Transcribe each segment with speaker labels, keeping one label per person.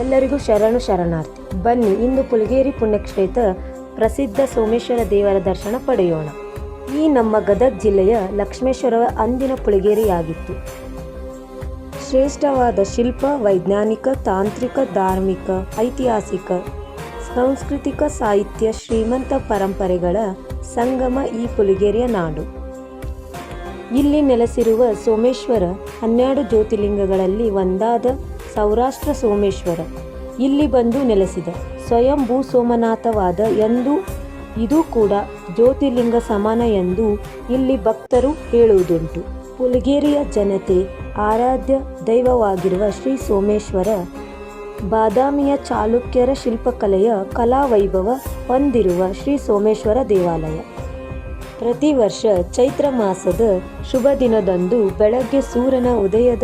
Speaker 1: ಎಲ್ಲರಿಗೂ ಶರಣು ಶರಣಾರ್ಥಿ. ಬನ್ನಿ, ಇಂದು ಪುಲಗೇರಿ ಪುಣ್ಯಕ್ಷೇತ್ರ ಪ್ರಸಿದ್ಧ ಸೋಮೇಶ್ವರ ದೇವರ ದರ್ಶನ ಪಡೆಯೋಣ. ಈ ನಮ್ಮ ಗದಗ ಜಿಲ್ಲೆಯ ಲಕ್ಷ್ಮೇಶ್ವರ ಅಂದಿನ ಪುಳಗೇರಿಯಾಗಿತ್ತು ಶ್ರೇಷ್ಠವಾದ ಶಿಲ್ಪ, ವೈಜ್ಞಾನಿಕ, ತಾಂತ್ರಿಕ, ಧಾರ್ಮಿಕ, ಐತಿಹಾಸಿಕ, ಸಾಂಸ್ಕೃತಿಕ ಸಾಹಿತ್ಯ ಶ್ರೀಮಂತ ಪರಂಪರೆಗಳ ಸಂಗಮ ಈ ಪುಲಿಗೇರಿಯ ನಾಡು. ಇಲ್ಲಿ ನೆಲೆಸಿರುವ ಸೋಮೇಶ್ವರ ಹನ್ನೆರಡು ಜ್ಯೋತಿರ್ಲಿಂಗಗಳಲ್ಲಿ ಒಂದಾದ ಸೌರಾಷ್ಟ್ರ ಸೋಮೇಶ್ವರ. ಇಲ್ಲಿ ಬಂದು ನೆಲೆಸಿದ. ಸ್ವಯಂ ಭೂ ಸೋಮನಾಥವಾದ ಎಂದು ಇದು ಕೂಡ ಜ್ಯೋತಿರ್ಲಿಂಗ ಸಮಾನ ಎಂದು ಇಲ್ಲಿ ಭಕ್ತರು ಹೇಳುವುದುಂಟು. ಹುಲಗೇರಿಯ ಜನತೆ ಆರಾಧ್ಯ ದೈವವಾಗಿರುವ ಶ್ರೀ ಸೋಮೇಶ್ವರ ಬಾದಾಮಿಯ ಚಾಲುಕ್ಯರ ಶಿಲ್ಪಕಲೆಯ ಕಲಾವೈಭವ ಹೊಂದಿರುವ ಶ್ರೀ ಸೋಮೇಶ್ವರ ದೇವಾಲಯ. ಪ್ರತಿ ವರ್ಷ ಚೈತ್ರ ಮಾಸದ ಶುಭ ದಿನದಂದು ಬೆಳಗ್ಗೆ ಸೂರ್ಯನ ಉದಯದ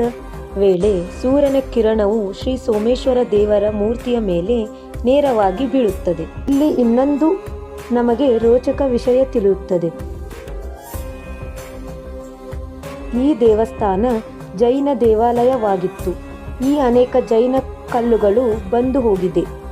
Speaker 1: ವೇಳೆ ಸೂರ್ಯನ ಕಿರಣವು ಶ್ರೀ ಸೋಮೇಶ್ವರ ದೇವರ ಮೂರ್ತಿಯ ಮೇಲೆ ನೇರವಾಗಿ ಬೀಳುತ್ತದೆ. ಇಲ್ಲಿ ಇನ್ನೊಂದು ನಮಗೆ ರೋಚಕ ವಿಷಯ ತಿಳಿಯುತ್ತದೆ. ಈ ದೇವಸ್ಥಾನ ಜೈನ ದೇವಾಲಯವಾಗಿತ್ತು. ಈ ಅನೇಕ ಜೈನ ಕಲ್ಲುಗಳು ಬಂದು ಹೋಗಿದೆ.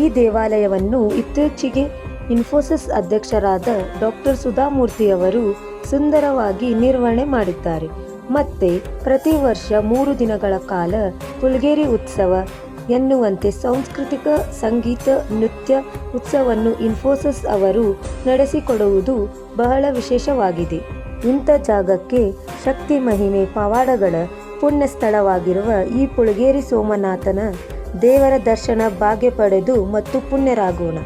Speaker 1: ಈ ದೇವಾಲಯವನ್ನು ಇತ್ತೀಚೆಗೆ ಇನ್ಫೋಸಿಸ್ ಅಧ್ಯಕ್ಷರಾದ ಡಾಕ್ಟರ್ ಸುಧಾಮೂರ್ತಿಯವರು ಸುಂದರವಾಗಿ ನಿರ್ವಹಣೆ ಮಾಡಿದ್ದಾರೆ. ಮತ್ತೆ ಪ್ರತಿ ವರ್ಷ ಮೂರು ದಿನಗಳ ಕಾಲ ಪುಲ್ಗೇರಿ ಉತ್ಸವ ಎನ್ನುವಂತೆ ಸಾಂಸ್ಕೃತಿಕ, ಸಂಗೀತ, ನೃತ್ಯ ಉತ್ಸವವನ್ನು ಇನ್ಫೋಸಿಸ್ ಅವರು ನಡೆಸಿಕೊಡುವುದು ಬಹಳ ವಿಶೇಷವಾಗಿದೆ. ಇಂಥ ಜಾಗಕ್ಕೆ ಶಕ್ತಿ ಮಹಿಮೆ ಪವಾಡಗಳ ಪುಣ್ಯ ಸ್ಥಳವಾಗಿರುವ ಈ ಪುಳಗೇರಿ ಸೋಮನಾಥನ ದೇವರ ದರ್ಶನ ಭಾಗ್ಯ ಪಡೆದು ಮತ್ತು ಪುಣ್ಯರಾಗೋಣ.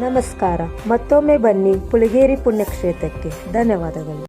Speaker 1: ನಮಸ್ಕಾರ. ಮತ್ತೊಮ್ಮೆ ಬನ್ನಿ ಪುಳಿಗೇರಿ ಪುಣ್ಯಕ್ಷೇತ್ರಕ್ಕೆ. ಧನ್ಯವಾದಗಳು.